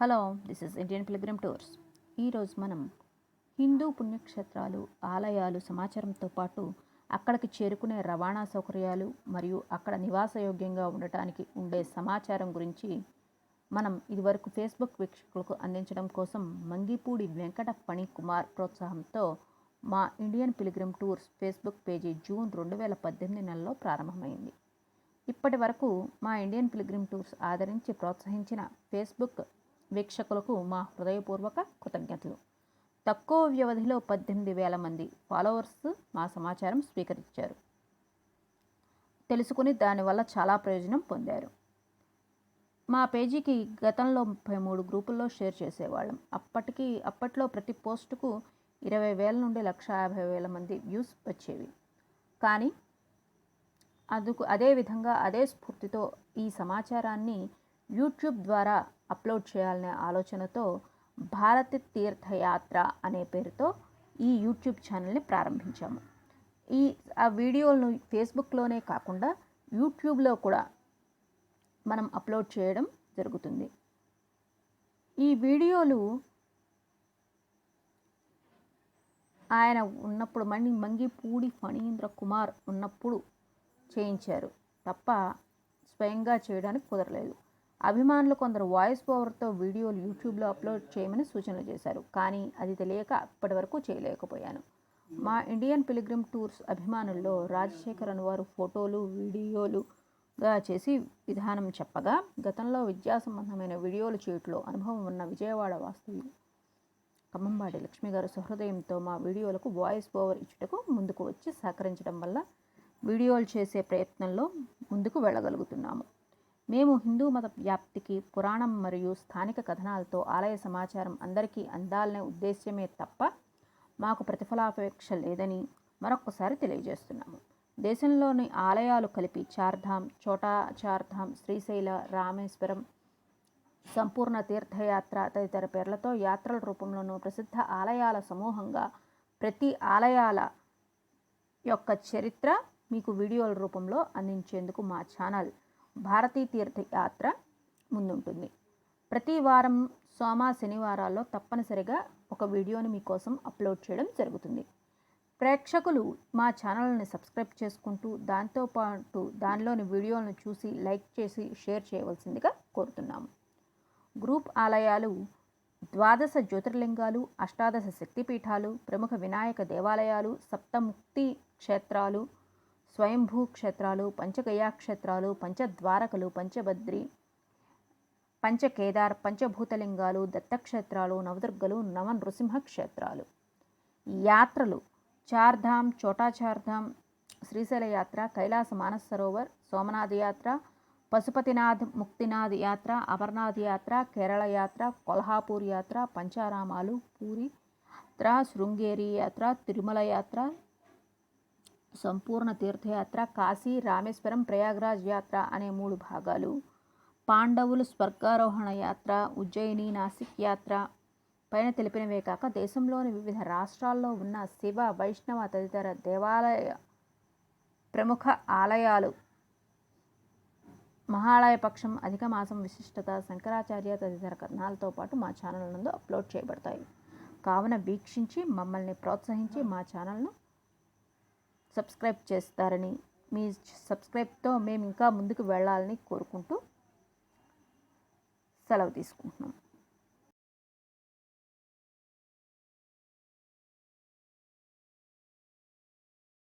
Hello this is Indian pilgrim tours ఈరోజు మనం హిందూ పుణ్యక్షేత్రాలు ఆలయాలు సమాచారంతో పాటు అక్కడికి చేరుకునే రవాణా సౌకర్యాలు మరియు అక్కడ నివాసయోగ్యంగా ఉండటానికి ఉండే సమాచారం గురించి మనం ఇదివరకు ఫేస్బుక్ వీక్షకులకు అందించడం కోసం మంగిపూడి వెంకట ఫణి కుమార్ ప్రోత్సాహంతో మా Indian pilgrim tours Facebook page June రెండు వేల పద్దెనిమిది నెలలో ప్రారంభమైంది. ఇప్పటి వరకు మా ఇండియన్ పిలిగ్రిమ్ టూర్స్ ఆదరించి ప్రోత్సహించిన ఫేస్బుక్ వీక్షకులకు మా హృదయపూర్వక కృతజ్ఞతలు. తక్కువ వ్యవధిలో పద్దెనిమిది వేల మంది ఫాలోవర్స్ మా సమాచారం స్వీకరించారు. తెలుసుకుని దానివల్ల చాలా ప్రయోజనం పొందారు. మా పేజీకి గతంలో ముప్పై మూడు గ్రూపుల్లో షేర్ చేసేవాళ్ళం. అప్పటికి అప్పట్లో ప్రతి పోస్టుకు ఇరవై వేల నుండి లక్ష యాభై వేల మంది వ్యూస్ వచ్చేవి. కానీ అందుకు అదే విధంగా అదే స్ఫూర్తితో ఈ సమాచారాన్ని యూట్యూబ్ ద్వారా అప్లోడ్ చేయాలనే ఆలోచనతో భారత తీర్థయాత్ర అనే పేరుతో ఈ యూట్యూబ్ ఛానల్ని ప్రారంభించాము. ఈ ఆ వీడియోలను ఫేస్బుక్లోనే కాకుండా యూట్యూబ్లో కూడా మనం అప్లోడ్ చేయడం జరుగుతుంది. ఈ వీడియోలు ఆయన ఉన్నప్పుడు మణి మంగిపూడి ఫణీంద్ర కుమార్ ఉన్నప్పుడు చేయించారు. తప్ప స్వయంగా చేయడానికి కుదరలేదు. అభిమానులు కొందరు వాయిస్ ఓవర్తో వీడియోలు యూట్యూబ్లో అప్లోడ్ చేయమని సూచనలు చేశారు. కానీ అది తెలియక అప్పటి వరకు చేయలేకపోయాను. మా ఇండియన్ పిలిగ్రిమ్ టూర్స్ అభిమానుల్లో రాజశేఖరన్ వారు ఫోటోలు వీడియోలుగా చేసి విధానం చెప్పగా గతంలో విద్యా సంబంధమైన వీడియోలు చేయట్లో అనుభవం ఉన్న విజయవాడ వాస్తవి కమ్మంబాటి లక్ష్మి గారు సహృదయంతో మా వీడియోలకు వాయిస్ ఓవర్ ఇచ్చుటకు ముందుకు వచ్చి సహకరించడం వల్ల వీడియోలు చేసే ప్రయత్నంలో ముందుకు వెళ్ళగలుగుతున్నాము. మేము హిందూ మత వ్యాప్తికి పురాణం మరియు స్థానిక కథనాలతో ఆలయ సమాచారం అందరికీ అందాలనే ఉద్దేశ్యమే తప్ప మాకు ప్రతిఫలాపేక్ష లేదని మరొకసారి తెలియజేస్తున్నాము. దేశంలోని ఆలయాలు కలిపి చార్ధాం చోటా చార్ధాం శ్రీశైల రామేశ్వరం సంపూర్ణ తీర్థయాత్ర తదితర పేర్లతో యాత్రల రూపంలోనూ ప్రసిద్ధ ఆలయాల సమూహంగా ప్రతి ఆలయాల యొక్క చరిత్ర మీకు వీడియోల రూపంలో అందించేందుకు మా ఛానల్ భారతీ తీర్థయాత్ర ముందుంటుంది. ప్రతి వారం సోమ శనివారాల్లో తప్పనిసరిగా ఒక వీడియోని మీకోసం అప్లోడ్ చేయడం జరుగుతుంది. ప్రేక్షకులు మా ఛానల్ని సబ్స్క్రైబ్ చేసుకుంటూ దాంతోపాటు దానిలోని వీడియోలను చూసి లైక్ చేసి షేర్ చేయవలసిందిగా కోరుతున్నాము. గ్రూప్ ఆలయాలు ద్వాదశ జ్యోతిర్లింగాలు అష్టాదశ శక్తిపీఠాలు ప్రముఖ వినాయక దేవాలయాలు సప్తముక్తి క్షేత్రాలు స్వయంభూ క్షేత్రాలు పంచగయా క్షేత్రాలు పంచద్వారకలు పంచభద్రి పంచకేదార్ పంచభూతలింగాలు దత్తక్షేత్రాలు నవదుర్గలు నవ నృసింహ క్షేత్రాలు యాత్రలు చార్ధామ్ చోటాచార్ధామ్ శ్రీశైల యాత్ర కైలాస మానస సరోవర్ సోమనాథ్ యాత్ర పశుపతినాథ్ ముక్తినాథ్ యాత్ర అమర్నాథ్ యాత్ర కేరళ యాత్ర కొల్హాపూర్ యాత్ర పంచారామాలు పూరి యాత్ర శృంగేరి యాత్ర తిరుమల యాత్ర సంపూర్ణ తీర్థయాత్ర కాశీ రామేశ్వరం ప్రయాగ్రాజ్ యాత్ర అనే మూడు భాగాలు. పాండవులు స్వర్గారోహణ యాత్ర ఉజ్జయిని నాసిక్ యాత్ర పైన తెలిపినవే కాక దేశంలోని వివిధ రాష్ట్రాల్లో ఉన్న శివ వైష్ణవ తదితర దేవాలయ ప్రముఖ ఆలయాలు. మహాలయ పక్షం అధిక మాసం విశిష్టత శంకరాచార్య తదితర కథనాలతో పాటు మా ఛానల్ నందు అప్లోడ్ చేయబడతాయి. కావున వీక్షించి మమ్మల్ని ప్రోత్సహించి మా ఛానల్ను సబ్స్క్రైబ్ చేస్తారని మీ సబ్స్క్రైబ్తో మేము ఇంకా ముందుకు వెళ్ళాలని కోరుకుంటూ సెలవు తీసుకుంటున్నాం.